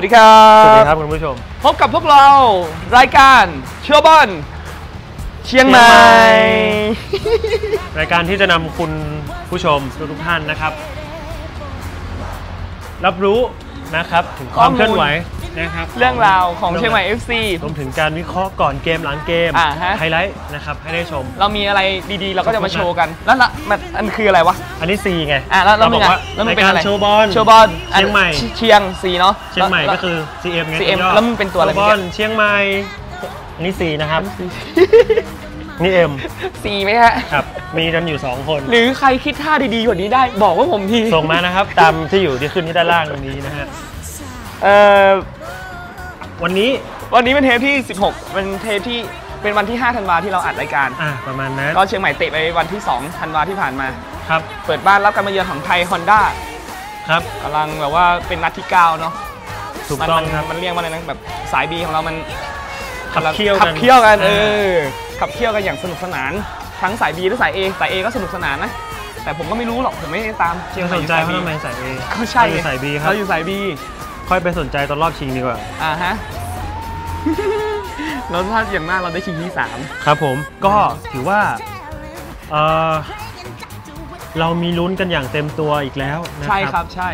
สวัสดีครับ สวัสดีครับคุณผู้ชม พบกับพวกเรารายการเชื่อบอลเชียงใหม่ รายการที่จะนำคุณผู้ชมทุกๆท่านนะครับ รับรู้ นะครับถึงความข้อมูลเคลื่อนไหวนะครับเรื่องราวของเชียงใหม่ FC รวมถึงการวิเคราะห์ก่อนเกมหลังเกมอ่าฮะ ไฮไลท์นะครับให้ได้ชม เรามีอะไรดีๆ เราก็จะมาโชว์กัน แล้วละมันอันคืออะไรวะ อันนี้ซีไงอะแล้วแล้วเรามึบงอกอะว่าแล้วมึงรายเป็นการอะไรโชว์บอล โชว์บอลเชียงใหม่อันเชียงสีเนาะ เชียงใหม่แล้ก็วคือ CM ไง CM ย่อแล้วมึงเป็นตัวอะไรโชบอลเชียงใหม่อันนี้ซีนะครับ นี่เอ็มสีไหมฮะครับ มีกันอยู่ 2 คน หรือใครคิดท่าดีๆกว่านี้ได้บอกว่าผมทีส่งมานะครับ ตามที่อยู่ที่ขึ้นที่ด้านล่างตรงนี้นะฮะเอ่อวันนี้วันนี้เป็นเทปที่ 16เป็นเทปที่เป็นวันที่ 5 ธันวาที่เราอัดรายการ อะประมาณนั้นก็เชียงใหม่เตะไปวันที่ 2 ธันวาที่ผ่านมา ครับ เปิดบ้านรับการมาเยือนของไทยฮอนด้าครับกำลังแบบว่าเป็นนัดที่ 9 เนาะถูกมันต้องมันครับมันเรียกว่าอะไรนะแบบสายบีของเรามัน ขับเคี่ยวขักันบเคี่ยวกันเออ่าอขับเคี่ยวกันอย่างสนุกสนาน ทั้งสายบีและสายเอสายเอก็สนุกสนานนะ แต่ผมก็ไม่รู้หรอกผมไม่ได้ตามเชียงไม่ใหม่สนใจเพราะทำไมใส่เอก็ใช่เราอยู่สายบีครับเราอยู่สายบีค่อยไปสนใจตอนรอบชิงดีกว่าอ่าฮะแล้วถ้าอย่างมากเราได้ชิงที่สามครับผมก็ถือว่าเอ่อเรามีลุ้นกันอย่างเต็มตัวอีกแล้วนะใช่คครัรับใช่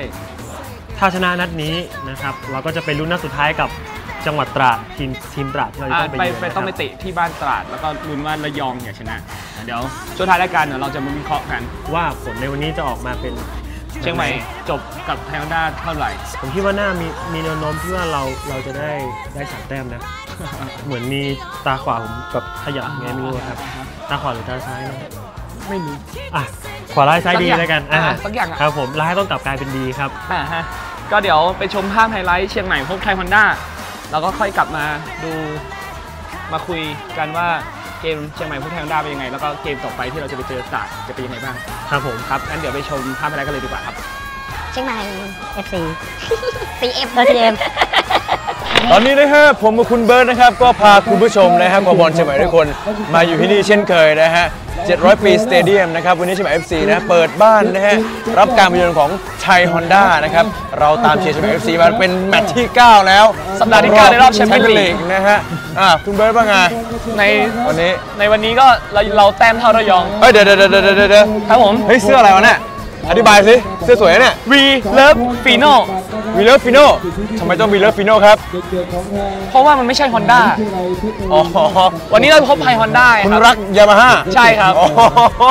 ถ้าชนะนัดนี้นะครับ เราก็จะไปลุ้นนัดสุดท้ายกับ จังหวัดตราดทีมทีมตราดที่เราจะอ่าต้องไปไปเยือนไปนะครับ ต้องไปเตะที่บ้านตราด แล้วก็ลุ้นว่าระยองอยากชนะ เดี๋ยวช่วงท้ายรายการเดี๋ยวเราจะมาวิเคราะห์กัน ว่าผลในวันนี้จะออกมาเป็นเชียงใหม่จบกับไทยฮอนด้าเท่าไหร่ ผมคิดว่าน่ามีมีแนวโน้มที่ว่าเราเราจะได้ได้สามแต้มนะ เหมือนมีตาขวาผมแบบขยับไงไม่รู้ครับ ตาขวาหรือตาซ้ายนะไม่รู้ อะขวาร้ายซ้ายดีสักอย่างแล้วกันอะสักอย่างอะ ครับผมร้ายต้องกลับกลายเป็นดีครับ อ่าฮะก็เดี๋ยวไปชมภาพไฮไลท์เชียงใหม่พบไทยฮอนด้า แล้วก็ค่อยกลับมาดูมาคุยกันว่าเกมเชียงใหม่พบไทยฮอนด้าเป็นยังไง แล้วก็เกมต่อไปที่เราจะไปเจอตราดจะเป็นยังไงบ้างครับผมครับงั้นเดี๋ยวไปชมภาพไฮไลท์กันเลยดีกว่าครับ เชียงใหม่ FC CF เออ CM ตอนนี้นะฮะผมกับคุณเบิร์ดนะครับ ก็พาคุณผู้ชมนะครับกับบอลเชียงใหม่ทุกคนมาอยู่ที่นี่เช่นเคยนะฮะ 700 ปีสเตเดียมนะครับ วันนี้เชียงใหม่ FC นะเปิดบ้านนะฮะ รับการมาเยือนของชัยฮอนด้านะครับ เราตามเชียร์เชียงใหม่ FC มาเป็นแมตช์ที่ 9 แล้วสัปดาห์ที่เก้าในรอบแชมเปี้ยนลีกแลีกนะฮะอะคุณเบิร์ดว่าไงในวันนี้ในวันนี้ก็เราเราแต้มเท่าระยองเฮ้ยเดี๋ยวเดี๋ยวเดี๋ยวเดี๋ยวเดี๋ยวครับผมเฮ้ยเสื้ออะไรวะเนี่ย อธิบายสิเสื้อสวยนะเนี่ย We Love Fino วีเลอร์ฟิโน่ทำไมต้องวีเลอร์ฟิโน่ครับ เพราะว่ามันไม่ใช่ Honda อ๋อ วันนี้เราพบไทย Honda คุณครับรักยามาฮ่าใช่ครับ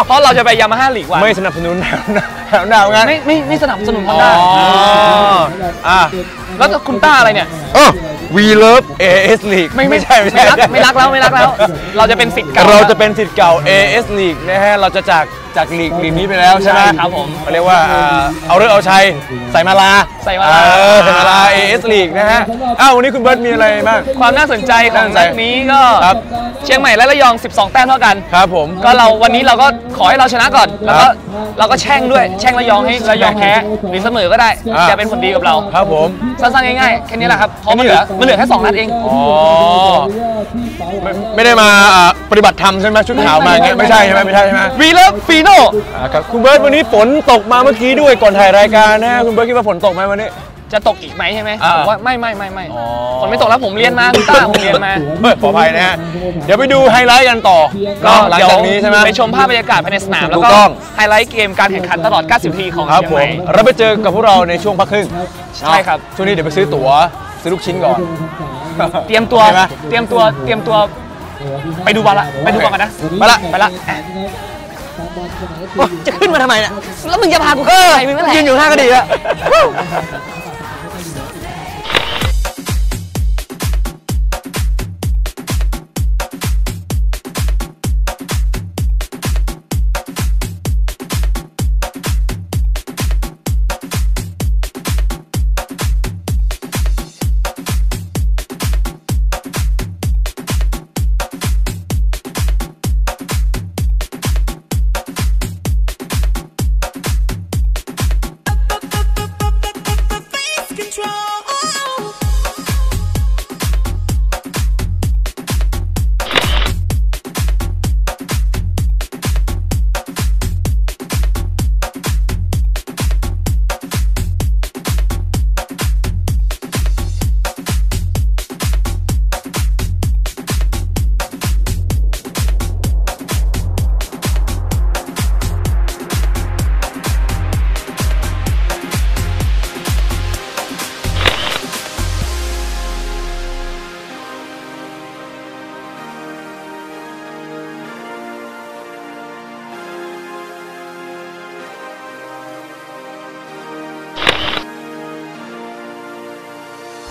เพราะเราจะไปยามาฮ่าลีกวันไม่สนับสนุนแถวหน้าแถวหน้างั้นไม่ไม่ไม่สนับสนุนอ๋อ Honda อะแล้วคุณต้าอะไรเนี่ยเออ We Love AS League ไม่ไม่ใช่ไม่ใช่รักไม่รักแล้วไม่รักแล้ว เราจะเป็นสิทธิ์เก่าเราจะเป็นสิทธิ์เก่า AS League นะฮะเราจะจาก จากลีกลีกนี้ไปแล้วใช่ไหมใช่ครับผมเขาเรียกว่าอ่าเอาเรื่องเอาชัยใส่มาลาใส่มาลาเออใส่มาลา AS League นะฮะอ้าววันนี้คุณเบิร์ตมีอะไรบ้างความน่าสนใจของน่าสนใจนัดนี้ก็ครับเชียงใหม่และระยอง 12 แต้มเท่ากันครับผมก็เราวันนี้เราก็ขอให้เราชนะก่อนแล้วก็เราก็แช่งด้วยแช่งระยองให้ระยองแพ้หรือเสมอก็ได้อ่าจะเป็นผลดีกับเราครับผมสั้นๆง่ายๆแค่นี้แหละครับเพราะมันเหลือมันเหลือแค่2นัดเองอ๋อไม่ไม่ได้มาอ่าปฏิบัติธรรมใช่ไหมชุดขาวมาอย่างเงี้ยไม่ใช่ใช่ไหมไม่ใช่ใช่ไหมวีเลฟฟีโน่อ่าครับคุณเบิร์ตวันนี้ฝนตกมาเมื่อกี้ด้วยก่อนถ่ายรายการนะฮะคุณเบิร์ตคิดว่าฝนตกไหมวันนี้ จะตกอีกไหมใช่ไหมอ่า ผมว่าไม่ไม่ไม่ไม่อ๋อฝนไม่ตกแล้วผมเรียนมาคุณต้าผมเรียนมาเฮ้ยขออภัยนะฮะเดี๋ยวไปดูไฮไลท์กันต่อก็หลังจากนี้ใช่ไหม ไปชมภาพบรรยากาศภายในสนาม แล้วถูก็กต้อง ไฮไลท์เกมการแข่งขันตลอด 90นาทีของครับเชียงผใหมม่เราไปเจอกับพวกเราในช่วงพักครึ่งใช่ครับ ช่วงนี้เดี๋ยวไปซื้อตั๋วซื้อลูกชิ้นก่อน เตรียมตัวใช่ไหม เตรียมตัวเตรียมตัว ไปดูบอลละไปดูบอลกันนะไปละไปละจะขึ้นมาทำไมเนี่ยแล้วมึงจะพากูขึ้นไปมึงนั่นแหละยืนอยู่ข้างก็ดีอะ「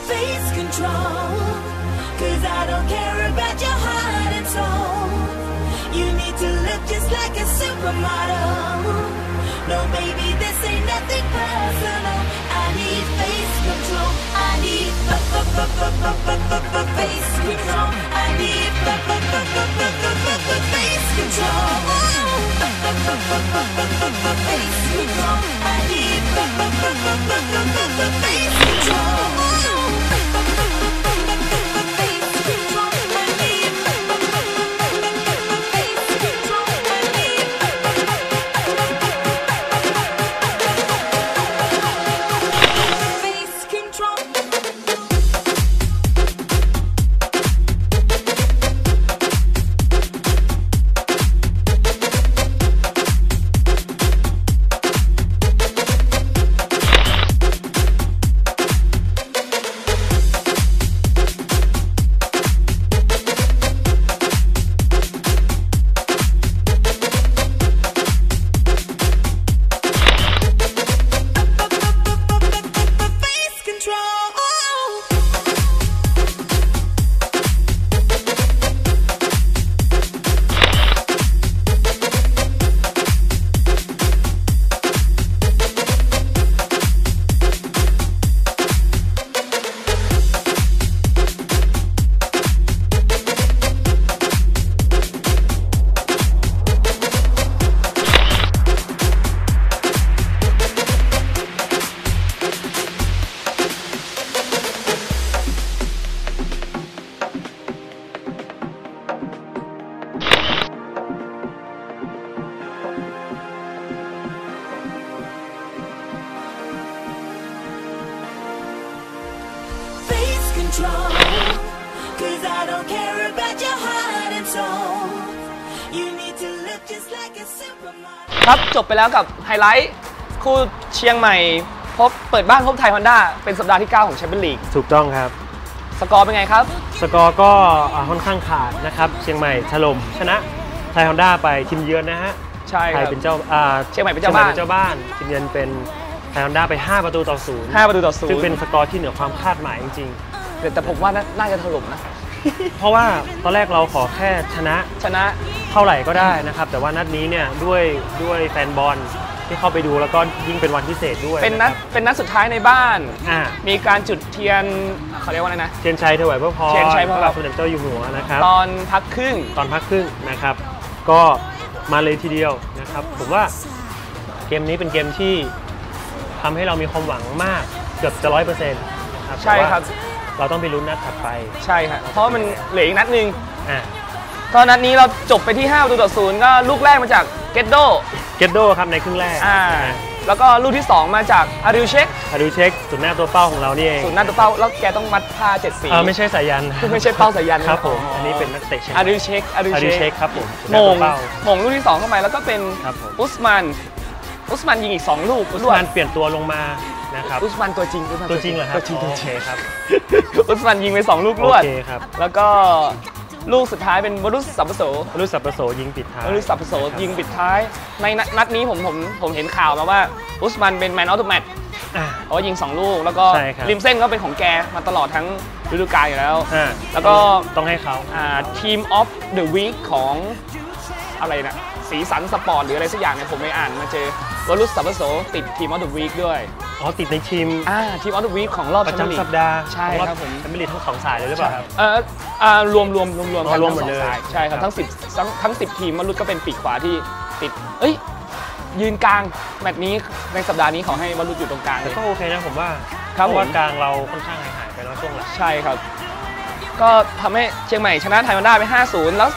face control. Cause I don't care about your heart and soul. You need to look just like a supermodel. No, baby, this ain't nothing personal. I need face control. I need face control. I need face control. Face control. I need face control. บจบไปแล้วกับไฮไลท์คู่เชียงใหม่ พบเปิดบ้านพบไทยฮอนด้าเป็นสัปดาห์ที่ 9 ของแชมเปี้ยนลีกถูกต้องครับ สกอร์เป็นไงครับ สกอร์ก็อ่าค่อนข้างขาดนะครับ เชียงใหม่ถล่มชนะไทยฮอนด้าไปทีมเยือนนะฮะใช่ไทคยรับเป็นเจ้าอ่าเชียงใหม่เป็นเจ้าบ้านเป็นเจ้าบ้านทีมเยือนเป็นไทยฮอนด้าไป 5 ประตูต่อศูนย์5ประตูต่อศูนซึ่งย์เป็นสกอร์ที่เหนือความคาดหมายจริงแต่แต่ผมว่าน่าน่าจะถล่มนะๆเพราะว่าตอนแรกเราขอแค่ชนะชนะ เท่าไหร่ก็ได้นะครับ แต่ว่านัดนี้เนี่ยด้วยด้วยแฟนบอลที่เข้าไปดูแล้วก็ยิ่งเป็นวันพิเศษด้วยเป็นนัดะครับเป็นนัดสุดท้ายในบ้าน อ่า มีการจุดเทียนเขาเรียกว่าอะไรนะ เทียนชัยถวายพระพรเทียนชัยพระพรพระบาทสมเด็จเจ้าอยู่หัวนะครับ ตอนพักครึ่ง ตอนพักครึ่งนะครับ ก็มาเลยทีเดียวนะครับ ผมว่าเกมนี้เป็นเกมที่ทำให้เรามีความหวังมากเกือบจะร้อยเปอร์เซ็นต์นะครับ ใช่ครับแต่ว่าเราต้องไปลุ้นนัดถัดไป ใช่ครับ เพราะว่ามันเหลืออีกนัดหนึ่งอะ ตอนนัดนี้เราจบไปที่5ประตูต่อศูนย์ก็ลูกแรกมาจากเกตโดเกตโดครับในครึ่งแรกอ่านะแล้วก็ลูกที่ 2 มาจากอาริวเชคมาดูเช็คสุดหน้าตัวเป้าของเรานี่เองศูนย์หน้าตัวเป้าแล้วแกต้องมัดผ้าเจ็ดสีเออไม่ใช่สายันไม่ใช่เป้าสายันครับผมอ๋ออัอันนี้เป็นนักเตะเชียงใหอาม่ริวเชคอาริวอาริวเชเช็คคครับผมสุดหโมน้าตังวเป้าโมงลูกที่ 2 เข้ามาแล้วก็เป็นครับผมอุสมานอุสมานยิงอีก 2 ลูกอุสรวดมานเปลี่ยนตัวลงมานะครับอุสมานตัวจริงอุสมานตัวจริงเหรอครับตัวจริงอ๋อตัวโอจเคริงครับอุสมานยิงไป2ลูกรโอวดเคครับแล้วก็ ลูกสุดท้ายเป็นบรุษสัปโปโสวรุษสัปปโสยิงปิดท้ายบรุษสัปโปโสนะครับยิงปิดท้าย ในนัดนัดนี้ผมผมผมเห็นข่าวมาว่าอุสมานเป็นแมนออฟเดอะแมตช์อะเพราะว่ายิง 2 ลูกแล้วก็ใช่ครับริมเส้นก็เป็นของแกมาตลอดทั้งฤดูกาลอยู่แล้ว อะแล้วก็ต้องให้เขาทีมออฟเดอะวีคของอะไรนะสีสันสปอร์ตหรืออะไรสักอย่างเนี่ยผมไปอ่านมาเจอ วรุษสัปโปโสติดทีมออฟเดอะวีคด้วย อ๋อติดในทีมอ่าทีมออฟเดอะวีคของรอบประแชมเปี้ยนลีจำสักปดาห์ใช่ของครับผมแชมเปี้ยนลีกทั้งสองสายเลยหรือเปล่าครับเอ่ออ่ารวมรวมรวมรวมอ๋กัอนรวมทั้งหมดสองเลยสายใช่ครับครับทั้งสิบทั้งทั้งสิบทีมวรุษก็เป็นปีกขวาที่ติดเอ้ยยืนกลางแมตช์นี้ในสัปดาห์นี้ขอให้วรุษอยู่ตรงกลางเลแต่ยก็โอเคนะผมว่าครับเพราะว่าผมกลางเราค่อนข้างหายหายๆไปเนาะช่วงหลังใช่ครับ ก็ทำให้เชียงใหม่ชนะไทยวันด้าไป 5-0 แล้ว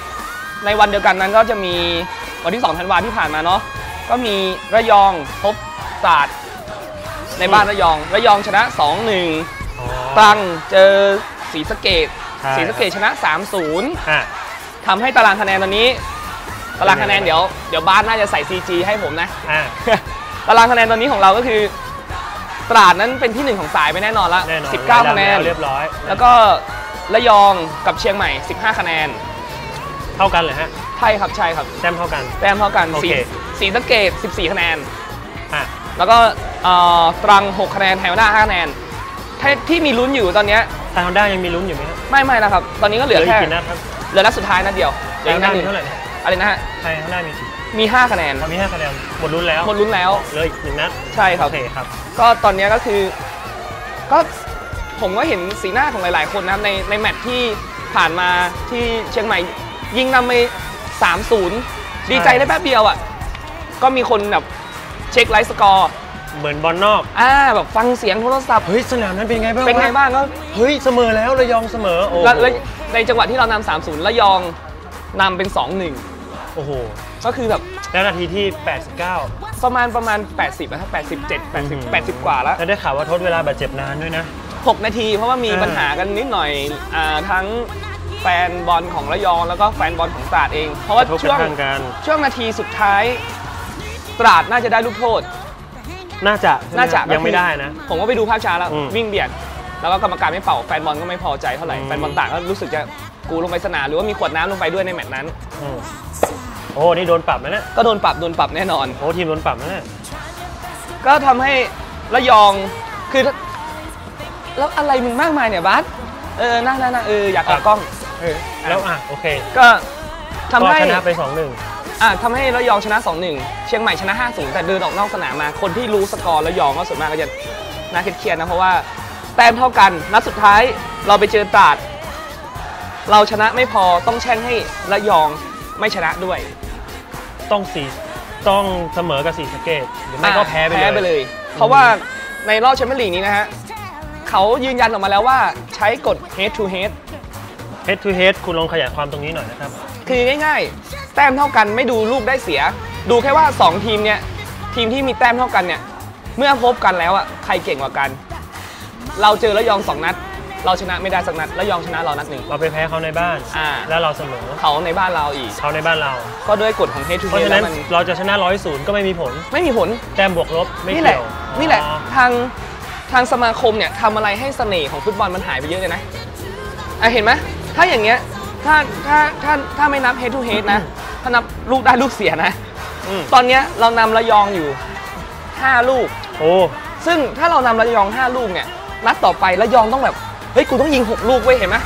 ในวันเดียวกันนั้นก็จะมีวันที่ 2 ธันวาที่ผ่านมาเนาะ ก็มีระยองพบตราดในบ้านระยอง ระยองชนะ 2-1อ๋อตรังเจอศรีสะเกดใช่ ศรีสะเกดชนะ 3-0อะ ทำให้ตารางคะแนนตอนนี้ ตารางคะแนนเดี๋ยวเดี๋ยวบ้านน่าจะใส่ CG ให้ผมนะ อะ ตารางคะแนนตอนนี้ของเราก็คือ ตราดนั้นเป็นที่หนึ่งของสายไปแน่นอนละแน่นอน19 คะแนน เรียบร้อยแล้วก็ระยองกับเชียงใหม่ 15 คะแนน เท่ากันเลยฮะ ใช่ครับใช่ครับแต้มเท่ากัน แต้มเท่ากันโอสีเค สีสะเกต14 คะแนน อะ แล้วก็เอ่อตรัง 6 คะแนนไทยวันา5คะแนนที่ที่มีลุ้นอยู่ตอนเนี้ยไทยฮอนด้ายังมีลุ้นอยู่ไหมครับไม่ไม่แล้วครับ ตอนนี้ก็เหลืออีแค่กกี่นัดครับเหลือนัดสุดท้ายนัดเดียวไทยฮอนด้าหมีนึ่งเท่าไหร่นะอะไรนะฮะ ไทยฮอนด้ามีกี่มี 5 คะแนนตอนนี้5คะแนนหมดลุ้นแล้วหมดลุ้นแล้ว เหลืออีกหนึ่งนัดใช่ครัโอบ เคครับ ก็ตอนเนี้ยก็คือก็ผมก็เห็นสีหน้าของหลาย ๆ คนนะครับในในแมตช์ที่ผ่านมาที่เชียงใหม่ ยิงนำไป 3-0 ดีใจได้แป๊บเดียวอะ ก็มีคนแบบเช็คไลฟ์สกอร์ เหมือนบอลนอก อ่าแบบฟังเสียงโทรศัพท์ เฮ้ย สนามนั้นเป็นไงบ้างเป็นไงวะบ้างก็เฮ้ย เสมอแล้วระยองเสมอโอ้โหแล้วแล้วในจังหวะที่เรานำ3-0แล้วยองนำเป็น 2-1 โอ้โห ก็คือแบบแล้วนาทีที่ 89 ประมาณประมาณ 80นะครับ87 80 80 กว่าแล้วแล้วได้ข่าวว่าทดเวลาบาดเจ็บนานด้วยนะ 6 นาทีเพราะว่ามีอ่าปัญหากันนิดหน่อยอ่าทั้ง แฟนบอลของระยองแล้วก็แฟนบอลของตราดเอง เพราะว่าทบกช่วระงทั่งกัน ช่วงนาทีสุดท้ายตราดน่าจะได้ลูกโทษ น่าจะน่าจะยังไม่ได้นะ ผมก็ไปดูภาพช้าแล้วอืมวิ่งเบียด แล้วก็กรรมการไม่เป่าแฟนบอลก็ไม่พอใจเท่าไหร่อืม แฟนบอลต่างก็รู้สึกจะกูลงไปสนามหรือว่ามีขวดน้ำลงไปด้วยในแมตช์นั้น อืมโอ้นี่โดนปรับนะเนี่ยก็โดนปรับโดนปรับแน่นอน โอ้ทีมโดนปรับนะเนี่ย ก็ทำให้ระยองคือแล้วอะไรมึงมากมายเนี่ยบัสเออนั่งนั่งนั่งเอออยากออกกล้อง เออแล้วอะโอเคก็ทำก็ให้ชนะไป2-1อะทำให้ระยองชนะ 2-1 เชียงใหม่ชนะ 5-0 แต่เดินออกนอกสนามมา คนที่รู้สกอร์ระยองก็ส่วนมากก็จะน่าเครียดๆนะเพราะว่าแต้มเท่ากันนัดสุดท้ายเราไปเจอตราด เราชนะไม่พอต้องแช่งให้ระยองไม่ชนะด้วย ต้องสีต้องเสมอกับสีสะเกตหรือไม่ก็อะแพ้ไปเลยแพ้ไปเลย เพราะว่าในรอบแชมเปี้ยนลีกนี้นะฮะเขายืนยันออกมาแล้วว่าใช้กฎ head to head head to head คุณลองขยายความตรงนี้หน่อยนะครับ คือง่ายๆ แต้มเท่ากันไม่ดูลูกได้เสีย ดูแค่ว่า 2 ทีมเนี่ยทีมที่มีแต้มเท่ากันเนี่ยเมื่อพบกันแล้วอะใครเก่งกว่ากัน เราเจอระยอง2นัด เราชนะไม่ได้สักนัดระยองชนะเรานัดหนึ่ง เราไปแพ้เขาในบ้าน อ่า แล้วเราเสมอเขาในบ้านเราอีก เขาในบ้านเรา ก็ด้วยกฎของ head to เพราะ head ฉะแล้นั้นวมันเราจะชนะร้อยศูนย์ก็ไม่มีผล ไม่มีผล แต้มบวกลบไม่นี่แหเกี่ละ ยวนี่แหละ อ๋อทาง ทางสมาคมเนี่ยทำอะไรให้เสน่ห์ของฟุตบอลมันหายไปเยอะเลยนะ อะ เห็นไหม ถ้าอย่างเงี้ยถ้าถ้าถ้าถ้าไม่นับ head to head นะ ถ้านับลูกได้ลูกเสียนะ อืม ตอนเนี้ยเรานำระยองอยู่ 5 ลูก โอ้ ซึ่งถ้าเรานำระยอง 5 ลูกเนี่ยนัดต่อไประยองต้องแบบ เฮ้ย กูต้องยิง 6 ลูกเว้ยเห็นไหม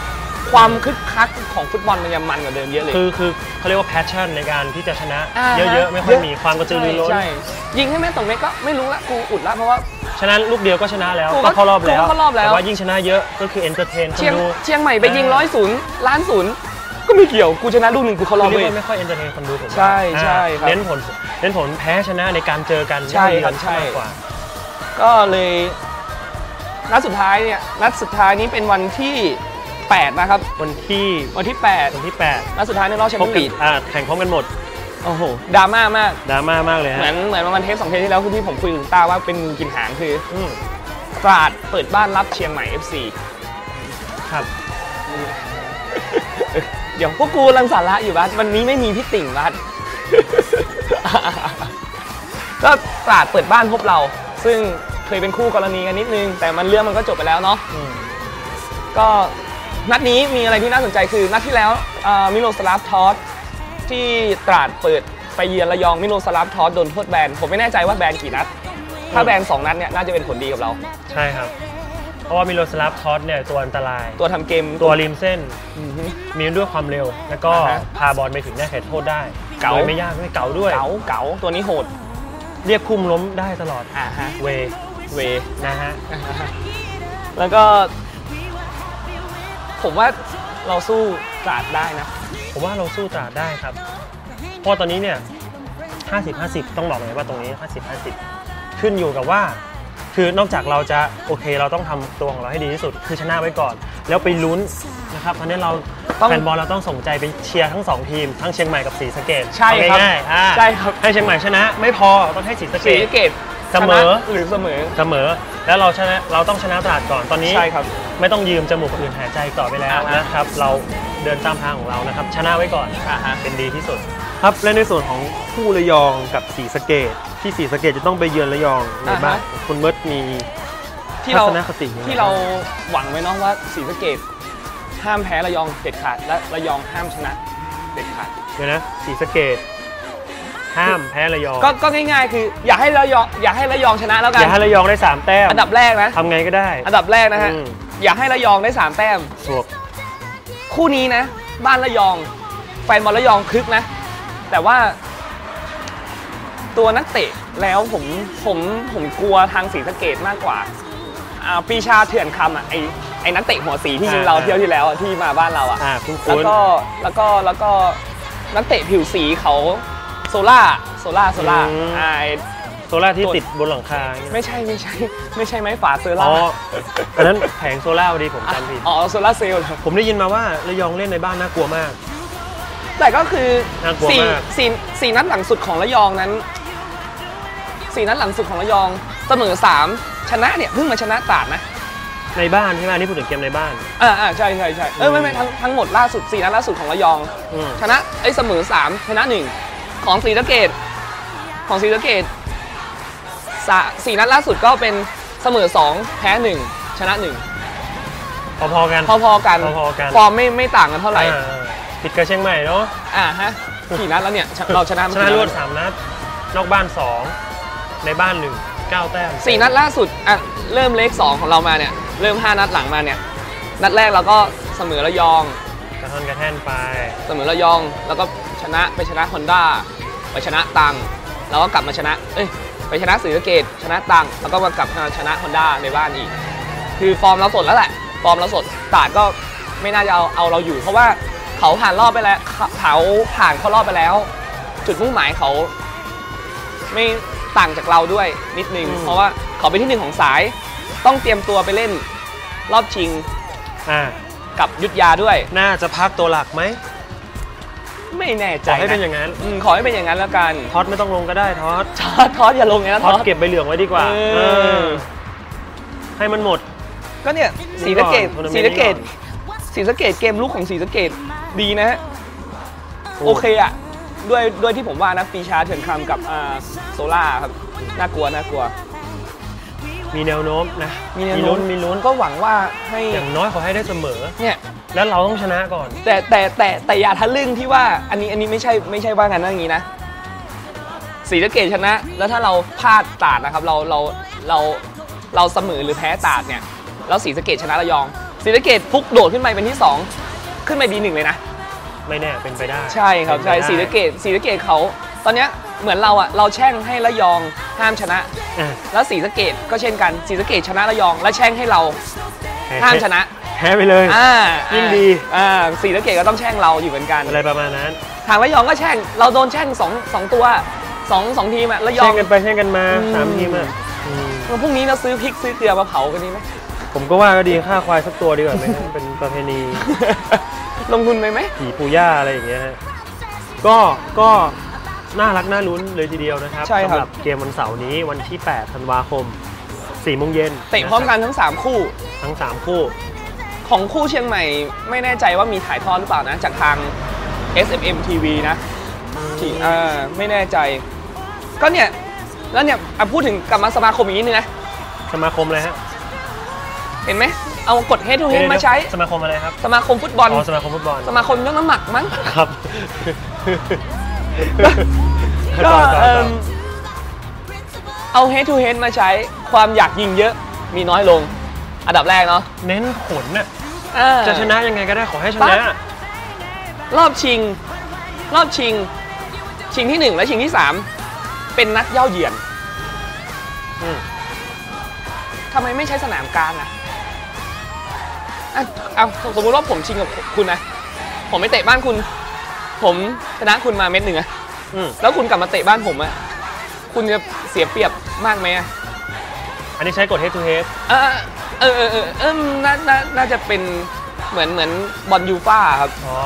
ความคึกคักของฟุตบอลมันจะมันกว่าเดิมเยอะเลย คือคือเขาเรียกว่า passion ในการที่จะชนะาเยอะๆ ไม่ค่อยมีความกระตือรือร้น ใช่ใช่ยิงให้แม่นสองเม็ดก็ไม่รู้ละกูอุดละเพราะว่า ชนะลูกเดียวก็ชนะแล้วกูก็ก็เข้ารอบแล้วกูก็เข้ารอบแล้วแต่ว่ายิ่งชนะเยอะก็คือ entertain คเชียนงดูเชียงใหม่ไปยิงอ่าร้อยศูนย์ล้านศูนย์ก็ไม่เกี่ยวกูชนะลูกหนึ่งกูเข้ารอบเรียเว้กยว่าไม่ค่อย entertain คนดูผมว่าใช่ใช่อ่าครับเน้นผลเน้นผลแพ้ชนะในการเจอกันใช่ครับเยือนใช่มากกว่า ก็เลยนัดสุดท้ายเนี่ยนัดสุดท้ายนี้เป็นวันที่ 8 นะครับ วันที่วันที่วันที่8นัดสุดท้ายในรอบแชม8พบเปี้ยนกัลีนกอ่าแข่งพร้อมกันหมด โอ้โหดราม่ามากดราม่ามากเลยเหฮะมือนเหมือนประมาณเทปสองเทปที่แล้วที่ผมคุยกับตาว่าเป็นงูกินหางคืออืมตราดเปิดบ้านรับเชียงใหม่ FC ครับ เดี๋ยวพวกกูกำลังสาระอยู่บัสวันนี้ไม่มีพี่ติ่งบัสก็ตราดเปิดบ้านพบเรา ซึ่งเคยเป็นคู่กรณีกันนิดนึง แต่มันเรื่องมันก็จบไปแล้วเนาะอืมก็นัดนี้มีอะไรที่น่าสนใจคือนัดที่แล้วอ่ามิโลสลาฟทอส ที่ตราดเปิดไปเยือนระยองมิโลสลาฟทอสโดนโทษแบนผมไม่แน่ใจว่าแบนกี่นัด ถ้าแบนสองนัดเนี่ยน่าจะเป็นผลดีกับเรา ใช่ครับ เพราะว่ามิโลสลาฟทอสเนี่ยตัวอันตราย ตัวทำเกมตัวริมเส้นอือฮึมีด้วยความเร็ว แล้วก็อ่าฮะพาบอลไปถึงแนวเขตโทษได้เก๋าโดยไม่ยากด้วยเก๋าด้วยเก๋าเก๋าตัวนี้โหด เรียกคุมล้มได้ตลอดอ่าฮะเวเวนะฮะแล้วก็ ผมว่าเราสู้ตราดได้นะ ผมว่าเราสู้ตราดได้ครับ เพราะตอนนี้เนี่ย 50 50 ต้องบอกเลยว่าตรงนี้ 50 50 ขึ้นอยู่กับว่า คือนอกจากเราจะโอเค เราต้องทำตัวของเราให้ดีที่สุด คือชนะไว้ก่อน แล้วไปลุ้นนะครับตอนนี้เราต้องแฟนบอลเราต้องส่งใจไปเชียร์ทั้งสองทีม ทั้งเชียงใหม่กับศรีสะเกดใช่ครับง่ายๆอ่าใช่ครับให้เชียงใหม่ชนะ ไม่พอต้องให้ศรีสะเกสีดสะเกตเสมอหรือเสมอเสมอ แล้วเราชนะเราต้องชนะตราดก่อนตอนนี้ ใช่ครับ ไม่ต้องยืมจมูกคนอื่นหายใจต่อไปแล้วอ่าฮะนะครับ เราเดินตามทางของเรานะครับ ชนะไว้ก่อนอ่าฮะ เป็นดีที่สุด ครับและในส่วนของคู่ระยองกับศรีสะเกดที่ศรีสะเกดจะต้องไปเยือนระยองในบ้านอ่าฮะคุณเมิร์ดมี ที่เราทัศนคติยังไง ที่เราหวังไว้เนาะว่าสีสะเกตห้ามแพ้ระยองเด็ดขาดและระยองห้ามชนะเด็ดขาด เดี๋ยวนะศรีสะเกด ห้ามแพ้ระยองก็ก็ง่ายๆ คืออยากให้ระยองอยากให้ระยองชนะแล้วกัอนย่าให้ระยองได้สามแต้มอันดับแรกนะ ทำไงก็ได้ อันดับแรกนะฮะ อืม อยากให้ระยองได้สามแต้มถูกคู่นี้นะ บ้านระยอง แฟนบอลระยองคึกนะ แต่ว่า ตัวนักเตะแล้วผมผมผมกลัวทางศรีสะเกดมากกว่าอ่าปีชาเถื่อนคำอะไอไอนักเตะหัวสีที่ยิงเราเที่ยวที่แล้วอะที่มาบ้านเราอะ อ่า คุณแล้วคุณก็แล้วก็แล้วก็นักเตะผิวสีเขา โซล่าโซล่าโซล่าอ่าไอ้ โซล่าที่ติดบนหลังคาอย่างเงี้ยไม่ใช่ไม่ใช่ไม่ใช่ไม้ฝาโซอ๋ล่าออันนั้นแผงโซล่าพอดีผมจำผิด อ๋อโซล่าเซลล์ ผมได้ยินมาว่าระยองเล่นในบ้านน่ากลัวมาก แต่ก็คือน่ากลัวสี่มาก สี่สี่นัดหลังสุดของระยองนั้นสี่นัดหลังสุดของระยองเสมอสามชนะเนี่ยเพิ่งมาชนะตราดนะในบ้านใช่ไหมอันนี่พูดถึงเกมในบ้าน อ่าอ่าใช่ใช่ใช่เออไม่ไม่ทั้งทั้งหมดล่าสุดสี่นัดล่าสุดของระยอง อืม ชนะไอ้ยเสมอสามชนะหนึ่ง ของศรีสะเกดของศรีสะเกดสะสี่นัดล่าสุดก็เป็นเสมอสองแพ้หนึ่งชนะหนึ่งพอๆกันพอๆกันพอๆกันฟอร์มไม่ไม่ต่างกันเท่าไหร่อ่าผิดกับเชียงใหม่เนาะอ่าฮะกี่นัดแล้วเนี่ยชเราชนะชนะรวดสามนัดนอกบ้านสองในบ้านหนึ่งเก้าแต้มสี่นัดล่าสุดอะเริ่มเลขสองของเรามาเนี่ย เริ่มห้านัดหลังมาเนี่ย นัดแรกเราก็เสมอระยอง กระทอนกระแท่นไปเสมอระยองแล้วก็ชนะไปชนะฮอนด้าไปชนะตังแล้วก็กลับมาชนะเอ้ยไปชนะศรีสะเกดชนะตังแล้วก็มากลับมาชนะฮอนด้าในบ้านอีก คือฟอร์มเราสดแล้วแหละ ฟอร์มเราสดตราดก็ไม่น่าจะเอาเอาเราอยู่ เพราะว่าเขาผ่านรอบไปแล้วเขาเขาผ่านเข้ารอบไปแล้ว จุดมุ่งหมายเขา ไม่ต่างจากเราด้วยนิดนึงอืมเพราะว่าเขาเป็นที่หนึ่งของสาย ต้องเตรียมตัวไปเล่นรอบชิงอ่า กับยุทธยาด้วย น่าจะพักตัวหลักไหมไม่แน่ขใจอให้เป็นนะอย่างนั้นอืมขอให้เป็นอย่างนั้นแล้วกันท็อตไม่ต้องลงก็ได้ท็อตทอดทอดอย่าลงอย่างนั้นท็อตทอดเก็บใบเหลืองไว้ดีกว่าเออเออให้มันหมด ก็เนี่ยศรีสะเกดทัวร์นาศเมรีนต์นี้สะเกดก่อนศรีสะเกดเกมลุกของศรีสะเกดดีนะฮะโอเคอะด้วยด้วยที่ผมว่านะปีชาเถื่อนคำกับอ่าโซล่าครับน่ากลัวน่ากลัว มีแนวโน้มนะมีแนวโน้ลุ้นมีลุ้นก็หวังว่าให้อย่างน้อยขอให้ได้เสมอ เนี่ย แล้วเราต้องชนะก่อน แต่แต่แต่แต่อย่าทะลึ่งที่ว่าอันนี้อันนี้ไม่ใช่ไม่ใช่ว่างันนะอย่างนี้นะศรีสะเกดชนะ แล้วถ้าเราพลาดตราดนะครับ เราเราเราเราเสมอหรือแพ้ตราดเนี่ยแล้วศรีสะเกดชนะระยองศรีสะเกดฟุกโดดขึ้นไปเป็นที่สองขึ้นไปดีหนึ่งเลยนะ ไม่แน่เป็นไปได้ใช่ครับใช่เป็นไปได้ศรีสะเกดศรีสะเกดเขาตอนเนี้ย เหมือนเราอะเราแช่งให้ระยองห้ามชนะ อะแล้วศรีสะเกดก็เช่นกันศรีสะเกดชนะระยอง และแช่งให้เราแพ้ห้ามชนะแพ้ไปเลย อ่ายิ่งดี อ่าศรีสะเกดก็ต้องแช่งเราอยู่เหมือนกัน อะไรประมาณนั้นทางระยองก็แช่งเราโดนแช่งสองสองตัวสองสองทีมอะระยอแช่งงกันไปแช่งกันมาอืมสามทีมอะอืมพรุ่งนี้เราซื้อพริกซื้อเกลือมาเผากันดีไหม ผมก็ว่าก็ดีค่าควายสักตัวดีกว่าไหมฮะ เป็นประเพณีลงทุนไปไหมผีปู่ย่าอะไรอย่างเงี้ยฮะก็ก็ น่ารักน่าลุ้นเลยทีเดียวนะครับใช่ครับ สำหรับเกมวันเสาร์นี้วันที่ 8 ธันวาคม4โมงเย็นเตะพร้อมกันทั้ง 3 คู่ ทั้ง 3 คู่ ของคู่เชียงใหม่ไม่แน่ใจว่ามีถ่ายทอดหรือเปล่านะ จากทาง SMM TV นะที่อ่าไม่แน่ใจ ก็เนี่ย แล้วเนี่ยอะพูดถึงกลับมาสมาคมอีกนิดนึงนะ สมาคมอะไรฮะเห็นไหม เอากด head to head มาใช้ สมาคมอะไรครับ สมาคมฟุตบอล อ๋อ สมาคมฟุตบอล สมาคมยกน้ำหนักมั้ง ครับ ก็ต่อต่อเอิ่ต่อมเอา head to head มาใช้ความอยากยิงเยอะมีน้อยลง อันดับแรกเนาะเน้นผลน่ะอ่า จะชนะยังไงก็ได้ขอให้ชปั๊นะ บ รอบชิง รอบชิง ชิงที่1และชิงที่3เป็นนัดเย่าเยือนอืม ทำไมไม่ใช้สนามกลางอะอะเอาสมมติว่าผมชิงกับคุณนะ ผมไปเตะบ้านคุณ ผมชนะคุณมาเม็ดหนึ่งอะอืมแล้วคุณกลับมาเตะบ้านผมอะคุณจะเสียเปรียบมากไหมอะอันนี้ใช้กด head to head เออเออเออเออเออน่าน่าน่าจะเป็นเหมือนเหมือนบอลยูฟ่าครับอ๋อ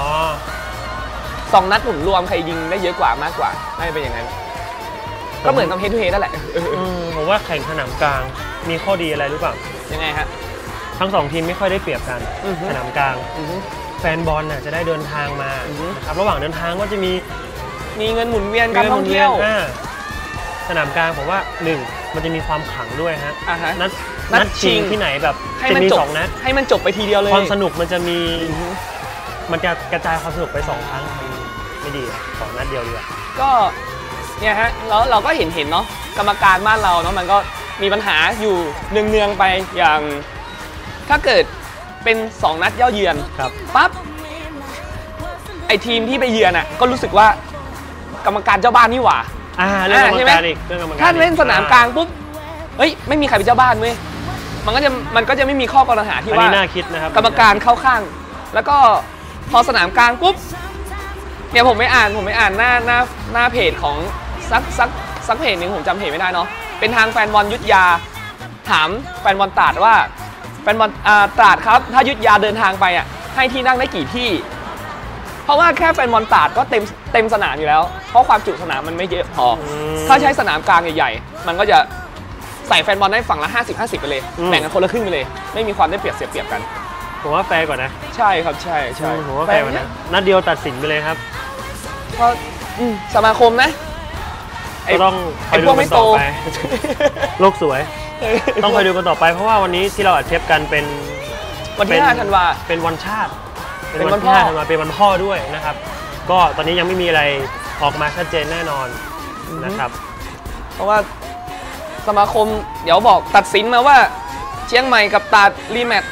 สองนัดหนุนรวมใครยิงได้เยอะกว่ามากกว่าน่าจะเป็นอย่างนั้น ก็เหมือนกับเฮดทูเฮดนั่นแหละเออเออือมผมว่าแข่งสนามกลาง มีข้อดีอะไรรู้เปล่า ยังไงฮะ ทั้งสองทีมไม่ค่อยได้เปรียบกัน อือฮึ สนามกลาง อือฮึแฟนบอลน่ะจะได้เดินทางมาอือฮึนะครับระหว่างเดินทางก็จะมีมีเงินหมุนเวียนการท่องเที่ยวอ่าสนามกลางผมว่าหนึ่งมันจะมีความขลังด้วยฮะอะฮะนัดนัดนัดชิงชิงที่ไหนแบบให้จะมันมีจบสองนัดให้มันจบไปทีเดียวเลยความสนุกมันจะมีอือฮึมันจะกระจายความสนุกไปสองครั้งมันไม่ดีอะสองนัดเดียวดีกว่าก็เนี่ยฮะแล้วเราก็เห็นเห็นเนาะกรรมการบ้านเราเนาะมันก็มีปัญหาอยู่เนืองๆไปอย่าง ถ้าเกิด เป็น 2 นัดเย่าเยือนครับ ปั๊บไอทีมที่ไปเยือนอะก็รู้สึกว่ากรรมการเจ้าบ้านนี่หว่า อ่าเรื่องกรรมใช่ไหมการอีกเรื่องกรรมการถ้าเล่นสนามกลางอ่ปุ๊บเฮ้ยไม่มีใครเป็นเจ้าบ้านเว้ยมันก็จะมันก็จะไม่มีข้อกรหาที่อันว่านี้น่าคิดนะครับกรรมการเข้าข้าง แล้วก็พอสนามกลางปุ๊บเนี่ยผมไม่อ่านผมไม่อ่านหน้าหน้าหน้าเพจของสักสักสักเพจหนึ่งผมจำเพจไม่ได้เนาะเป็นทางแฟนบอลยุทธยา ถามแฟนบอลตราดว่า แฟนบอลอ่าตราดครับ ถ้ายุทธยาเดินทางไปอะให้ที่นั่งได้กี่ที่ เพราะว่าแค่แฟนบอลตราดก็เต็มเต็มสนามอยู่แล้ว เพราะความจุสนามมันไม่เยอะพออมถ้าใช้สนามกลางใหญ่ๆ มันก็จะใส่แฟนบอลได้ฝั่งละ 50 50 ไปเลยอืมแบ่งกันคนละครึ่งไปเลย ไม่มีความได้เปรียบเสียเปรียบกัน ผมว่าแฟร์กว่านะ ใช่ครับ ใช่ใช่ผมว่าแฟร์กว่านะนัดเดียวตัดสินไปเลยครับเพราะอืมสมาคมนะไอ้ก็ต้องคไอ้อยพดูวกกัไม่นโตต่อไปโลกสวย ต้องคอยดูกันต่อไปเพราะว่าวันนี้ที่เราอัดเทปกันเป็นวันที่5ธันวาเป็นวันชาติ เป็นวันที่ห้าพ่อธันวาเป็นวันพ่อด้วยนะครับ ก็ตอนนี้ยังไม่มีอะไรออกมาชัดเจนแน่นอนนะครับ เพราะว่าสมาคมเดี๋ยวบอกตัดสินมาว่าเชียงใหม่กับตราดรีแมตช์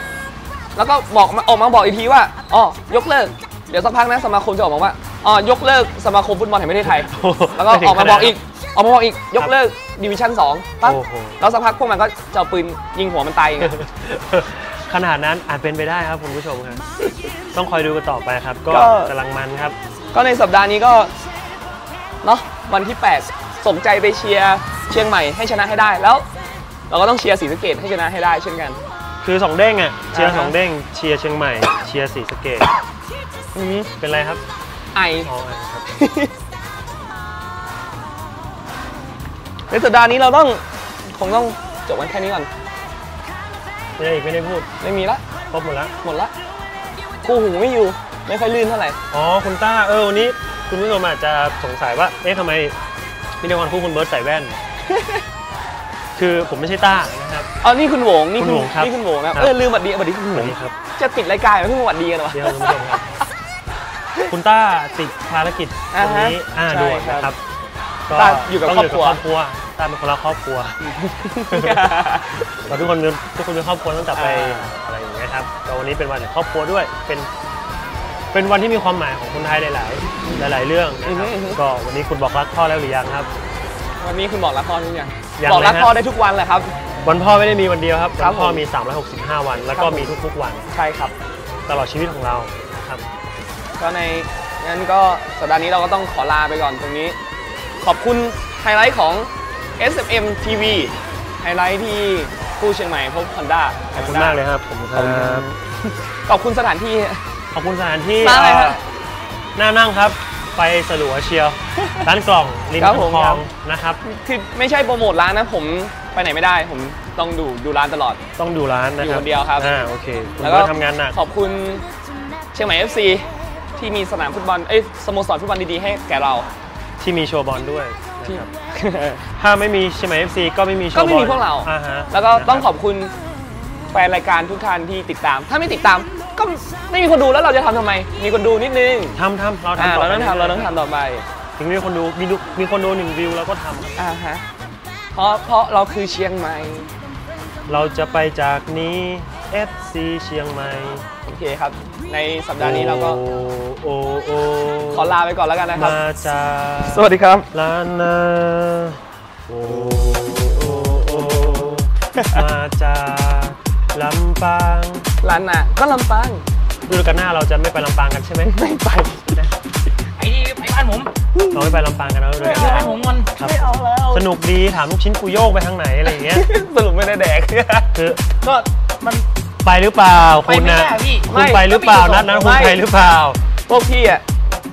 แล้วก็บอกมาออกมาบอกอีกทีว่าอ๋อยกเลิก เดี๋ยวสักพักนะสมาคมจะออกมาว่าอ๋อยกเลิกสมาคมฟุตบอลแห่งประเทศไทยโอ้โหแล้วก็ออกมาบอกอีก ออกมาบอกอีกยกเลิกดิวิชั่น2ปั๊บโอ้โห แล้วสักพักพวกมันก็จะเอาปืนยิงหัวมันตายเองอะ ขนาดนั้นอาจเป็นไปได้ครับคุณผู้ชมครับ ต้องคอยดูกันต่อไปครับ ก็ก็ กำลังมันครับ ก็ในสัปดาห์นี้ก็เนาะวันที่ 8 ส่งใจไปเชียร์เชียงใหม่ให้ชนะให้ได้แล้ว เราก็ต้องเชียร์ศรีสะเกดให้ชนะให้ได้เช่นกัน คือสองเด้งอะเชียร์อ่าฮะ สองเด้งเชียร์เชียงใหม่ เชียร์ศรีสะเกดอือฮึเป็นไรครับไอ อ๋อครับ ในสัปดาห์นี้เราต้องคงต้องจบกันแค่นี้ก่อนไม่ได้อีกไม่ได้พูดไม่มีละครบหมดแล้วหมดละคู่หูไม่อยู่ไม่ค่อยลื่นเท่าไหร่อ๋อคุณต้าเออวันนี้คุณผู้ชมอาจจะสงสัยว่าเอ๊ะทำไมพิธีกรคู่คุณเบิร์ตใส่แว่น คือผมไม่ใช่ต้านะครับเอานี่คุณโหวงนี่คุณโหวงครับนี่คุณโหวงนะครับครับเออลืมบัดดีบัดดีคุณโหสววัสงดีครับจะปิดรายการเพิ่งมาบัดดีกันวะเดี๋ยวคุณผู้ชมครับคุณต้าติดภารกิจอ่าวันฮะนี้อ่าใช่ด่วนครับนะครับก็ต้าอยู่กับต้งครอบครัวครอบครัว ต้าเป็นคนละครอบครัวเราทุกคนมีทุกคนมีครอบครัวต้องกลับไปอ่าอะไรอย่างเงี้ยครับแต่วันนี้เป็นวันแห่งครอบครัวด้วย เป็น เป็นวันที่มีความหมายของคนไทยหลาย ๆ หลาย ๆ เรื่องนะครับก็วันนี้คุณบอกรักพ่อแล้วหรือยังครับ วันนี้คุณบอกรักพ่อหรือยังยังบอกรักเลยฮะพ่อได้ทุกวันแหละครับ วันพ่อไม่ได้มีวันเดียวครับครัวับนพ่อผมมี 365 วัน แล้วครัก็บผมมีทุก ๆ วัน ใช่ครับ ตลอดชีวิตของเราครับ ก็ในงั้นก็สัปดาห์นี้เราก็ต้องขอลาไปก่อนตรงนี้ ขอบคุณไฮไลท์ของ SMM TV ไฮไลท์ที่คู่เชียงใหม่พบคอนด้าขอบคุณมากเลยครับผมครับขอบคุณสถานที่ ขอบคุณสถานที่ร้านอะไรฮะเอ่อหน้านั่งครับ ไปสลัวเชียว ร้านกล่องริมครับผมคลครัอบงนะครับคือไม่ใช่โปรโมทร้านนะผมไปไหนไม่ได้ผมต้องดูดูร้านตลอด ต้องดูร้านนะอยู่ครับคนเดียวครับอ่าโอเคคุณแล้วก็เบิร์ตทำงานหนักขอบคุณเชียงใหม่ FC ที่มีสนามฟุตบอลเอ้ยสโมสรฟุตบอลดีๆให้แก่เรา ที่มีโชว์บอลด้วย ที่นะครับถ้าไม่มีเชียงใหม่เอฟซีก็ไม่มีโชว์บก็อลไม่มีพวกเรา อ่าฮะแล้วก็ต้องขอบนะคุณแฟนรายการทุกท่านที่ติดตาม ถ้าไม่ติดตามก็ไม่มีคนดูแล้วเราจะทำทำไม มีคนดูนิดนึงทำทำเราอ่าทำต่อเราไปต้องทำเราต้องทำต่อไปถึงมีคนดูมีดูมีคนดูหนึ่งวิวเราก็ทำ อ่าฮะเพราะเพราะเราคือเชียงใหม่ เราจะไปจากนี้ FC เชียงใหม่โอเคครับ ในสัปดาห์นี้เราก็โอ้โอ้ขอลาไปก่อนแล้วกันนะครับ มาจากสวัสดีครับล้านนาโอ้โอ้โอ้มาจากลำปางร้านน่ะก็ลำปางฤดูกาลหน้าเราจะไม่ไปลำปางกันใช่ไหมไม่ไปไอ้นี่ไปบ้านผมเราไม่ไปลำปางกันแล้วด้วยไปบ้านผมมันครับไม่เอาแล้วสนุกดีถามลูกชิ้นกูโยกไปทางไหนอะไรอย่างเงี้ยสรุปไม่ได้แดกคือก็มัน ไปหรือเปล่าไปคุณไม่นะได้พี่คุณไปหรือเปล่านัดนั้นคุณไม่ไปหรือเปล่า พวกพี่อะ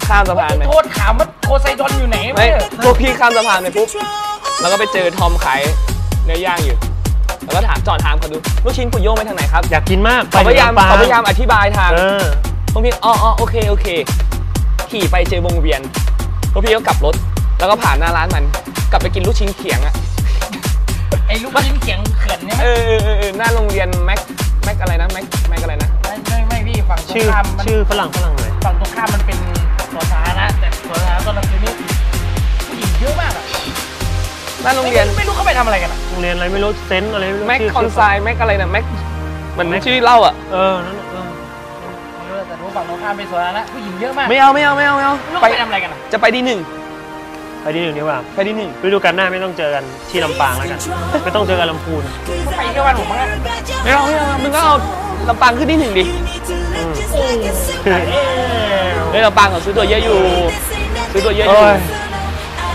ข้ามสะพานไปโทษถามว่าโคไซดอนอยู่ไหนไม่เนี่ยพวกพี่ข้ามสะพานไปปุ๊บแล้วก็ไปเจอทอมขายเนื้อย่างอยู่ แล้วก็ถามจอดถามเขาดูลูกชิ้นคุณโยงไปทางไหนครับ อยากกินมากไปเขาพยายามลำปงเขาพยายามอธิบายทางเออพวกพี่อ๋ออ๋อโอเคโอเคขี่ไปเจอวงเวียนพวกพี่ก็กลับรถ แล้วก็ผ่านหน้าร้านมัน กลับไปกินลูกชิ้นเขียงอะไอ้ลูกชิ้นเขียงเขื่อนเนี่ยเออเออเออเออหน้าโรงเรียนแม็ก แม็กอะไรนะแม็กแม็กอะไรนะ ไม่ไม่ไม่พี่ฝั่งตรงชื่อข้ามมันชื่อฝรั่งฝรั่งหน่อยฝั่งตรงข้ามมันเป็นสวนสาธารณะแต่สวนสาธารณะตอนกลางคืนนี่ผู้หญิงเยอะมากอะหน้าโรงเรียนไม่รู้เขาไปทำอะไรกันอะโรงเรียนอะไรไม่รู้เซนต์อะไรไม่รู้แม็กชื่คอนไซแม็กอะไรนะแม็กเหมือนชื่อเล่าอะเออนั่นน่ะเออไม่รู้แต่รู้ฝั่งตรงข้ามเป็นสวนแล้วผู้หญิงเยอะมากไม่เอาไม่เอาไม่เอาไม่เอาไม่รู้ไปเขาไปทำอะไรกันอะจะไปที่หนึ่ง ไปที่หนึ่งดีกว่าไปที่หนึ่งฤดูกาลหน้าไม่ต้องเจอกันที่ลำปางแล้วกัน ไม่ต้องเจอกันลำพูนเขาไปแค่วันผมมั้งอะไม่เอาไม่เอามึงก็เอาลำปางขึ้นที่หนึ่งดิ You need to look just like a supermodel. เฮ้ยลำปางเขาซื้อตัวเยอะอยู่ This ain't nothing ซื้อตัวเยอะอโอ้ยู่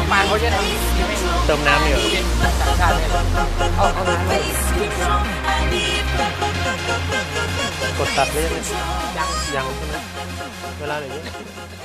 ยปานเขาจะทำยังไม่เติมน้ำเดียวเป็นต่างชาติเลยเอาเอาน้ำเลย face control. I need กดตัดเลยงยังใช่ไหมเวลาเหลือเยอะอยาก